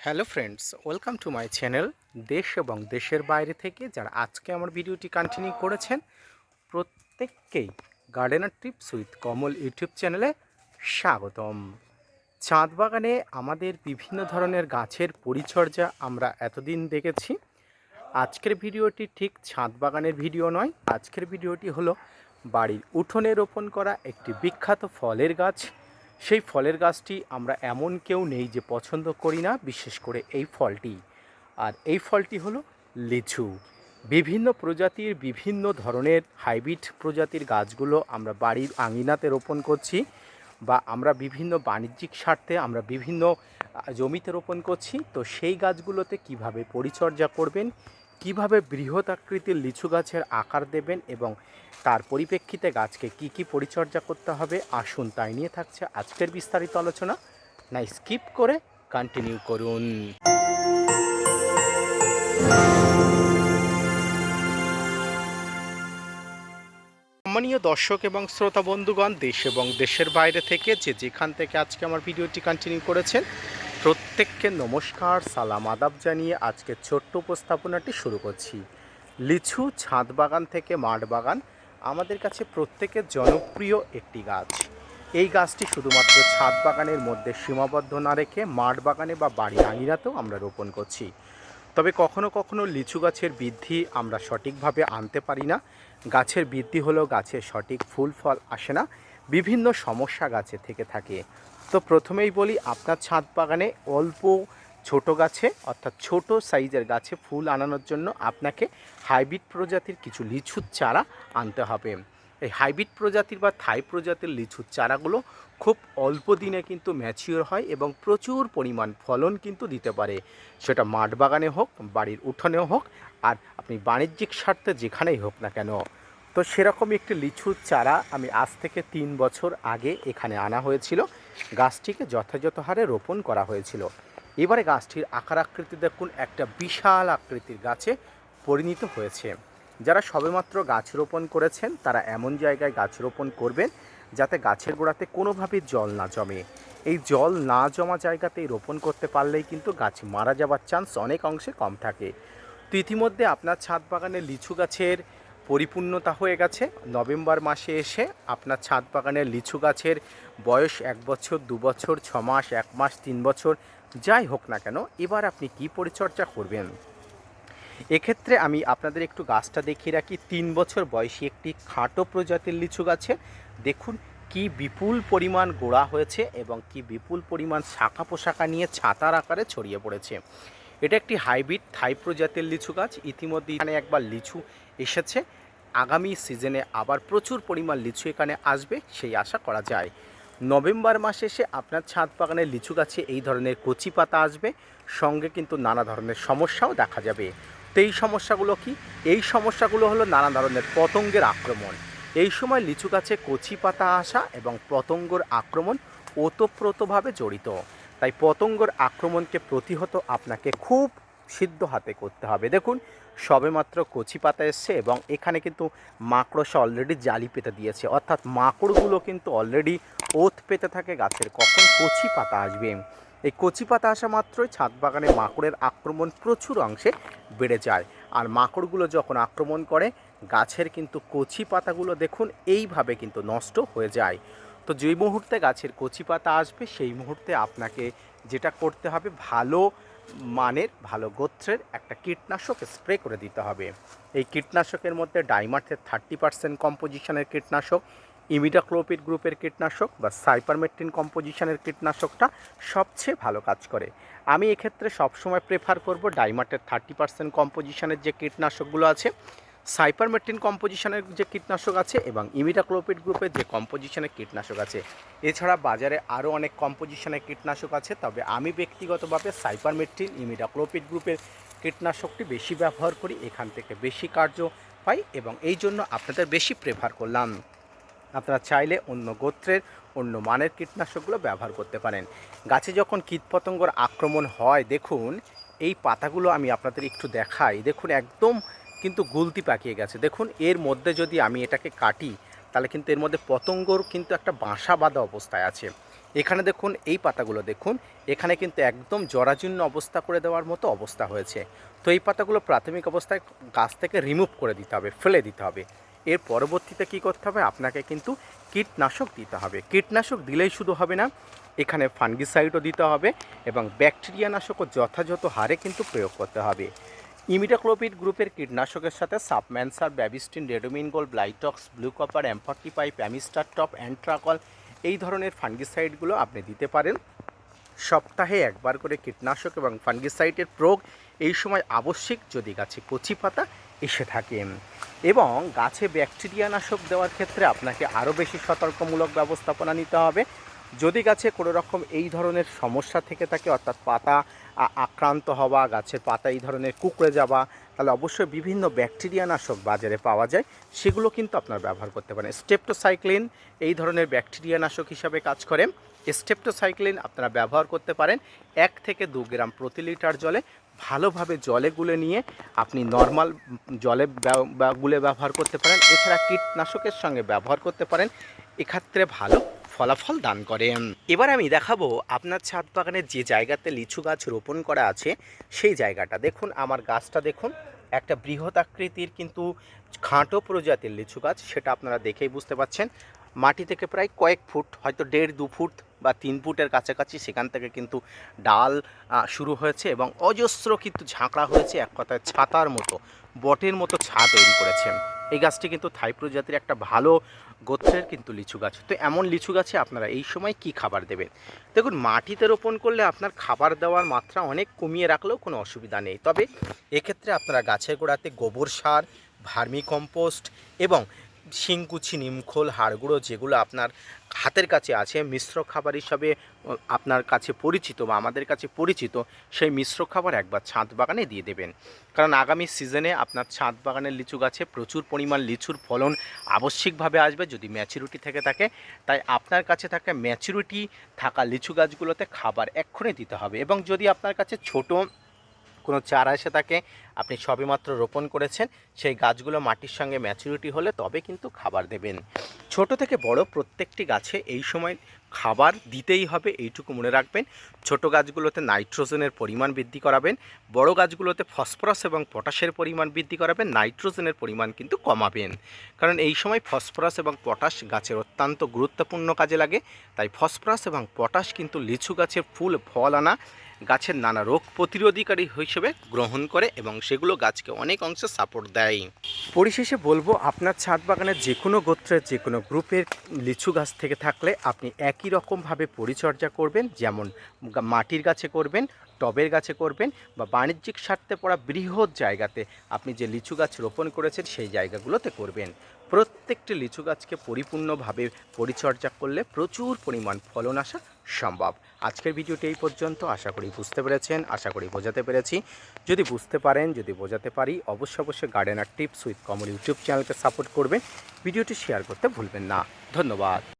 Hello friends welcome to my channel দেশ এবং দেশের বাইরে থেকে যারা আজকে আমার ভিডিওটি কন্টিনিউ করেছেন প্রত্যেককেই gardener tips with Kamal YouTube চ্যানেলে স্বাগতম। চাঁদ বাগানে আমাদের বিভিন্ন ধরনের গাছের পরিচর্যা আমরা এতদিন দেখেছি। আজকের ভিডিওটি ঠিক ছাদ বাগানের ভিডিও নয়। আজকের ভিডিওটি হলো বাড়ির উঠোনে রোপণ করা একটি বিখ্যাত ফলের গাছ। সেই ফলের গাছটি আমরা এমন কেউ নেই যে পছন্দ করি না, বিশেষ করে এই ফলটি। আর এই ফলটি হলো লিচু। বিভিন্ন প্রজাতির বিভিন্ন ধরনের হাইব্রিড প্রজাতির গাছগুলো আমরা বাড়ির আঙিনাতে রোপণ করছি বা আমরা বিভিন্ন বাণিজ্যিক স্বার্থে আমরা বিভিন্ন জমিতে রোপণ করছি। তো সেই গাছগুলোতে কীভাবে পরিচর্যা করবেন কীভাবে বৃহৎ আকৃতির লিচু গাছের আকার দেবেন এবং তার পরিপ্রেক্ষিতে গাছকে কি কি পরিচর্যা করতে হবে, আসুন তাই নিয়ে থাকছে আজকের বিস্তারিত আলোচনা। না, স্কিপ করে কন্টিনিউ করুন। সম্মানীয় দর্শক এবং শ্রোতা বন্ধুগণ, দেশ এবং দেশের বাইরে থেকে যে যেখান থেকে আজকে আমার ভিডিওটি কন্টিনিউ করেছেন প্রত্যেককে নমস্কার, সালাম আদাব জানিয়ে আজকে ছোট্ট উপস্থাপনাটি শুরু করছি। লিচু ছাদ বাগান থেকে মাঠ বাগান আমাদের কাছে প্রত্যেকের জনপ্রিয় একটি গাছ। এই গাছটি শুধুমাত্র ছাদ বাগানের মধ্যে সীমাবদ্ধ না রেখে মাঠ বাগানে বা বাড়ি আঙিনাতেও আমরা রোপণ করছি। তবে কখনো কখনো লিচু গাছের বৃদ্ধি আমরা সঠিকভাবে আনতে পারি না। গাছের বৃদ্ধি হলেও গাছের সঠিক ফুল, ফল আসে না। বিভিন্ন সমস্যা গাছে থেকে থাকে। তো প্রথমেই বলি, আপনার ছাদ বাগানে অল্প ছোট গাছে, অর্থাৎ ছোট সাইজের গাছে ফুল আনানোর জন্য আপনাকে হাইব্রিড প্রজাতির কিছু লিচুর চারা আনতে হবে। এই হাইব্রিড প্রজাতির বা থাই প্রজাতির লিচুর চারাগুলো খুব অল্প দিনে কিন্তু ম্যাচিওর হয় এবং প্রচুর পরিমাণ ফলন কিন্তু দিতে পারে। সেটা মাঠ বাগানে হোক, বাড়ির উঠোনেও হোক, আর আপনি বাণিজ্যিক স্বার্থে যেখানেই হোক না কেন। তো সেরকম একটি লিচুর চারা আমি আজ থেকে তিন বছর আগে এখানে আনা হয়েছিল। গাছটিকে যথাযথ হারে রোপণ করা হয়েছিল। এবারে গাছটির আকার আকৃতি দেখুন, একটা বিশাল আকৃতির গাছে পরিণত হয়েছে। যারা সবেমাত্র গাছ রোপণ করেছেন, তারা এমন জায়গায় গাছ রোপণ করবেন যাতে গাছের গোড়াতে কোনোভাবেই জল না জমে। এই জল না জমা জায়গাতেই রোপণ করতে পারলেই কিন্তু গাছ মারা যাওয়ার চান্স অনেক অংশে কম থাকে। তো ইতিমধ্যে আপনার ছাদ বাগানে লিচু গাছের পরিপূর্ণতা হয়ে গেছে। নভেম্বর মাসে এসে আপনার ছাদ বাগানের লিচু গাছের বয়স এক বছর, দু বছর, ছ মাস, এক মাস, তিন বছর, যাই হোক না কেন, এবার আপনি কি পরিচর্যা করবেন? এক্ষেত্রে আমি আপনাদের একটু গাছটা দেখিয়ে রাখি। তিন বছর বয়সী একটি খাটো প্রজাতির লিচু গাছে। দেখুন কি বিপুল পরিমাণ গোড়া হয়েছে এবং কি বিপুল পরিমাণ শাখা পোশাকা নিয়ে ছাতার আকারে ছড়িয়ে পড়েছে। এটা একটি হাইব্রিড থাই প্রজাতির লিচু গাছ। ইতিমধ্যে এখানে একবার লিচু এসেছে। আগামী সিজনে আবার প্রচুর পরিমাণ লিচু এখানে আসবে, সেই আশা করা যায়। নভেম্বর মাসে এসে আপনার ছাদ বাগানের লিচু গাছে এই ধরনের কচি পাতা আসবে, সঙ্গে কিন্তু নানা ধরনের সমস্যাও দেখা যাবে। তো এই সমস্যাগুলো কি? এই সমস্যাগুলো হলো নানা ধরনের পতঙ্গের আক্রমণ। এই সময় লিচু গাছে কচি পাতা আসা এবং পতঙ্গর আক্রমণ ওতপ্রোতভাবে জড়িত। তাই পতঙ্গর আক্রমণকে প্রতিহত আপনাকে খুব সিদ্ধ হাতে করতে হবে। দেখুন, সবেমাত্র কচি পাতা এসছে এবং এখানে কিন্তু মাকড়সা অলরেডি জালি পেতে দিয়েছে। অর্থাৎ মাকড়গুলো কিন্তু অলরেডি ওত পেতে থাকে গাছের। কখন কচি পাতা আসবে? এই কচি পাতা আসা মাত্রই ছাদ বাগানে মাকড়ের আক্রমণ প্রচুর অংশে বেড়ে যায়। আর মাকড়গুলো যখন আক্রমণ করে, গাছের কিন্তু কচি পাতাগুলো দেখুন এইভাবে কিন্তু নষ্ট হয়ে যায়। তো যেই মুহূর্তে গাছের কচি পাতা আসবে, সেই মুহূর্তে আপনাকে যেটা করতে হবে, ভালো মানের ভালো গোত্রের একটা কীটনাশক স্প্রে করে দিতে হবে। এই কীটনাশকের মধ্যে ডাইমার্থের থার্টি পার্সেন্ট কম্পোজিশনের কীটনাশক, ইমিডাক্লোপিড গ্রুপের কীটনাশক বা সাইপারমেট্রিন কম্পোজিশনের কীটনাশকটা সবচেয়ে ভালো কাজ করে। আমি এক্ষেত্রে সবসময় প্রেফার করব ডাইমার্টের থার্টি পার্সেন্ট কম্পোজিশনের যে কীটনাশকগুলো আছে সাইপারমেট্রিন কম্পোজিশনের যে কীটনাশক আছে এবং ইমিডাক্লোপিড গ্রুপের যে কম্পোজিশনের কীটনাশক আছে, এছাড়া বাজারে আরও অনেক কম্পোজিশনের কীটনাশক আছে, তবে আমি ব্যক্তিগতভাবে সাইপারমেট্রিন ইমিডাক্লোপিড গ্রুপের কীটনাশকটি বেশি ব্যবহার করি, এখান থেকে বেশি কার্য পাই এবং এই জন্য আপনাদের বেশি প্রেফার করলাম। আপনারা চাইলে অন্য গোত্রের, অন্য মানের কীটনাশকগুলো ব্যবহার করতে পারেন। গাছে যখন কীটপতঙ্গর আক্রমণ হয়, দেখুন, এই পাতাগুলো আমি আপনাদের একটু দেখাই। দেখুন, একদম কিন্তু গুলতি পাকিয়ে গেছে। দেখুন, এর মধ্যে যদি আমি এটাকে কাটি, তাহলে কিন্তু এর মধ্যে পতঙ্গর কিন্তু একটা বাসা বাঁধা অবস্থায় আছে। এখানে দেখুন, এই পাতাগুলো দেখুন, এখানে কিন্তু একদম জরাজীর্ণ অবস্থা করে দেওয়ার মতো অবস্থা হয়েছে। তো এই পাতাগুলো প্রাথমিক অবস্থায় গাছ থেকে রিমুভ করে দিতে হবে, ফেলে দিতে হবে। এর পরবর্তীতে কি করতে হবে? আপনাকে কিন্তু কীটনাশক দিতে হবে। কীটনাশক দিলেই শুধু হবে না, এখানে ফাঙ্গিসাইডও দিতে হবে এবং ব্যাকটেরিয়া নাশকও যথাযথ হারে কিন্তু প্রয়োগ করতে হবে। ইমিডাক্লোপিড গ্রুপের কীটনাশকের সাথে সাবম্যানসার, Bavistin Ridomil Gold Blitox, blue copper অ্যাম্পার্টি পাইপ অ্যামিস্টার টপ, অ্যান্ট্রাকল, এই ধরনের ফাঙ্গিসাইডগুলো আপনি দিতে পারেন। সপ্তাহে একবার করে কীটনাশক এবং ফাঙ্গিসাইডের প্রয়োগ এই সময় আবশ্যিক যদি গাছে কচি পাতা এসে থাকে। এবং গাছে ব্যাকটেরিয়া নাশক দেওয়ার ক্ষেত্রে আপনাকে আরও বেশি সতর্কমূলক ব্যবস্থাপনা নিতে হবে। যদি গাছে কোনো রকম এই ধরনের সমস্যা থেকে থাকে, অর্থাৎ পাতা আক্রান্ত হওয়া, গাছের পাতা এই ধরনের কুকড়ে যাওয়া, তাহলে অবশ্যই বিভিন্ন ব্যাকটেরিয়া নাশক বাজারে পাওয়া যায়। সেগুলো কিন্তু আপনার ব্যবহার করতে পারেন। স্টেপটোসাইক্লিন এই ধরনের ব্যাকটেরিয়া নাশক হিসাবে কাজ করে। স্টেপটোসাইক্লিন আপনারা ব্যবহার করতে পারেন এক থেকে দু গ্রাম প্রতি লিটার জলে। ভালোভাবে জলে গুলে নিয়ে আপনি নর্মাল জলে গুলে ব্যবহার করতে পারেন। এছাড়া কীটনাশকের সঙ্গে ব্যবহার করতে পারেন। এক্ষেত্রে ভালো। ফলাফল দান করে। এবার আমি দেখাবো আপনার ছাদ বাগানের যে জায়গাতে লিচু গাছ রোপণ করা আছে, সেই জায়গাটা। দেখুন, আমার গাছটা দেখুন, একটা বৃহৎ আকৃতির কিন্তু খাঁটো প্রজাতির লিচু গাছ, সেটা আপনারা দেখেই বুঝতে পাচ্ছেন। মাটি থেকে প্রায় কয়েক ফুট, হয়তো দেড় দু ফুট বা তিন ফুটের কাছাকাছি সেখান থেকে কিন্তু ডাল শুরু হয়েছে এবং অজস্র কিন্তু ঝাঁকড়া হয়েছে, এক কথায় ছাতার মতো, বটের মতো ছা তৈরি করেছে। এই গাছটি কিন্তু থাই প্রজাতির একটা ভালো গোত্রের কিন্তু লিচু গাছ। তো এমন লিচু গাছে আপনারা এই সময় কি খাবার দেবেন? দেখুন, মাটিতে রোপণ করলে আপনার খাবার দেওয়ার মাত্রা অনেক কমিয়ে রাখলেও কোনো অসুবিধা নেই। তবে এক্ষেত্রে আপনারা গাছের গোড়াতে গোবর সার ভার্মি কম্পোস্ট এবং শিংকুচি নিমখোল হাড়গুঁড়ো যেগুলো আপনার হাতের কাছে আছে, মিশ্র খাবার হিসাবে আপনার কাছে পরিচিত বা আমাদের কাছে পরিচিত, সেই মিশ্র খাবার একবার ছাদ বাগানে দিয়ে দেবেন। কারণ আগামী সিজনে আপনার ছাদ বাগানের লিচু গাছে প্রচুর পরিমাণ লিচুর ফলন আবশ্যিকভাবে আসবে যদি ম্যাচুরিটি থেকে থাকে। তাই আপনার কাছে থাকা ম্যাচুরিটি থাকা লিচু গাছগুলোতে খাবার এক্ষুনি দিতে হবে এবং যদি আপনার কাছে ছোট কোনো চারা এসে থাকে আপনি সবেমাত্র রোপণ করেছেন, সেই গাছগুলো মাটির সঙ্গে ম্যাচুরিটি হলে তবে কিন্তু খাবার দেবেন। ছোট থেকে বড় প্রত্যেকটি গাছে এই সময় খাবার দিতেই হবে, এইটুকু মনে রাখবেন। ছোট গাছগুলোতে নাইট্রোজেনের পরিমাণ বৃদ্ধি করাবেন, বড় গাছগুলোতে ফসফরাস এবং পটাশের পরিমাণ বৃদ্ধি করাবেন, নাইট্রোজেনের পরিমাণ কিন্তু কমাবেন। কারণ এই সময় ফসফরাস এবং পটাশ গাছের অত্যন্ত গুরুত্বপূর্ণ কাজে লাগে, তাই ফসফরাস এবং পটাশ কিন্তু লিচু গাছের ফুল, ফল আনা গাছের নানা রোগ প্রতিরোধীকারী হিসেবে গ্রহণ করে এবং সেগুলো গাছকে অনেক অংশে সাপোর্ট দেয়। পরিশেষে বলব, আপনার ছাদ বাগানের যে কোনো গোত্রের যে কোনো গ্রুপের লিচু গাছ থেকে থাকলে আপনি একই রকমভাবে পরিচর্যা করবেন, যেমন মাটির গাছে করবেন, টবের গাছে করবেন বা বাণিজ্যিক স্বার্থে পড়া বৃহৎ জায়গাতে আপনি যে লিচু গাছ রোপণ করেছেন, সেই জায়গাগুলোতে করবেন। প্রত্যেকটি লিচু গাছকে পরিপূর্ণভাবে পরিচর্যা করলে প্রচুর পরিমাণ ফলন আসা সম্ভব। আজকের ভিডিওটি এই পর্যন্ত। আশা করি বুঝতে পেরেছেন, আশা করি বোঝাতে পেরেছি। যদি বুঝতে পারেন, যদি বোঝাতে পারি, অবশ্যই অবশ্যই gardener tips with Kamal YouTube চ্যানেলকে সাপোর্ট করবেন। ভিডিওটি শেয়ার করতে ভুলবেন না। ধন্যবাদ।